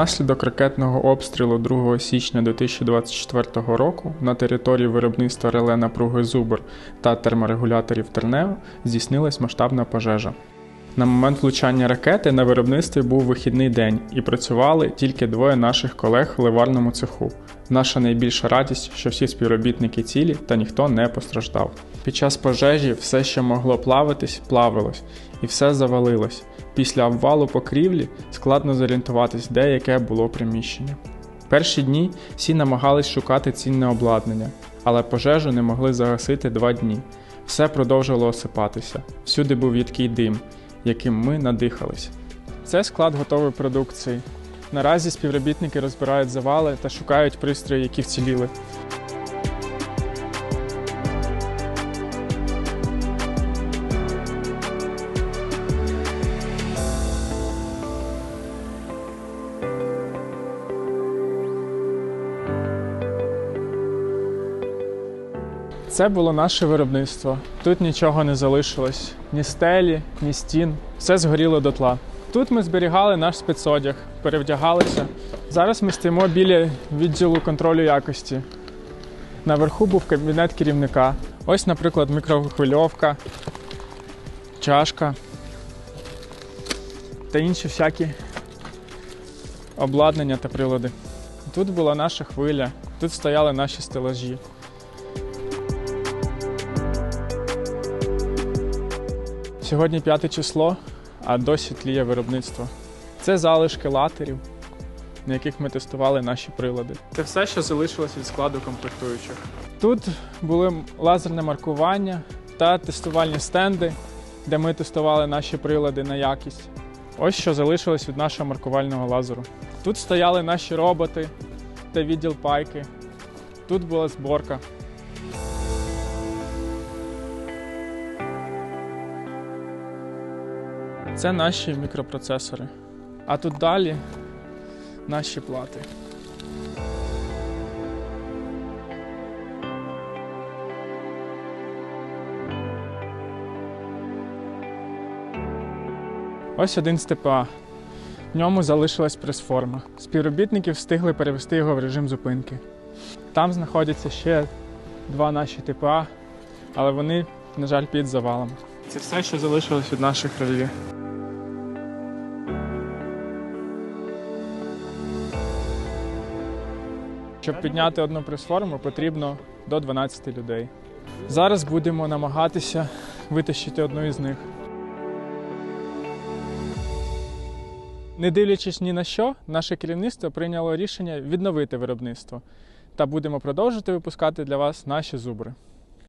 Внаслідок ракетного обстрілу 2 січня 2024 року на території виробництва реле напруги Зубр та терморегуляторів Тернео здійснилась масштабна пожежа. На момент влучання ракети на виробництві був вихідний день і працювали тільки двоє наших колег в ливарному цеху. Наша найбільша радість, що всі співробітники цілі та ніхто не постраждав. Під час пожежі все, що могло плавитись, плавилось, і все завалилось. Після обвалу покрівлі складно зорієнтуватись, де яке було приміщення. Перші дні всі намагались шукати цінне обладнання, але пожежу не могли загасити два дні. Все продовжувало осипатися. Всюди був їдкий дим, яким ми надихались. Це склад готової продукції. Наразі співробітники розбирають завали та шукають пристрої, які вціліли. Це було наше виробництво. Тут нічого не залишилось: ні стелі, ні стін. Все згоріло дотла. Тут ми зберігали наш спецодяг, перевдягалися. Зараз ми стоїмо біля відділу контролю якості. Наверху був кабінет керівника. Ось, наприклад, мікрохвильовка, чашка та інші всякі обладнання та прилади. Тут була наша хвиля, тут стояли наші стелажі. Сьогодні п'яте число, а досі тліє виробництво. Це залишки латерів, на яких ми тестували наші прилади. Це все, що залишилось від складу комплектуючих. Тут були лазерне маркування та тестувальні стенди, де ми тестували наші прилади на якість. Ось що залишилось від нашого маркувального лазеру. Тут стояли наші роботи та відділ пайки. Тут була зборка. Це наші мікропроцесори. А тут далі наші плати. Ось один з ТПА. В ньому залишилась прес-форма. Співробітники встигли перевести його в режим зупинки. Там знаходяться ще два наші ТПА, але вони, на жаль, під завалом. Це все, що залишилось від наших релі. Щоб підняти одну прес-форму, потрібно до 12 людей. Зараз будемо намагатися витащити одну із них. Не дивлячись ні на що, наше керівництво прийняло рішення відновити виробництво та будемо продовжувати випускати для вас наші зубри.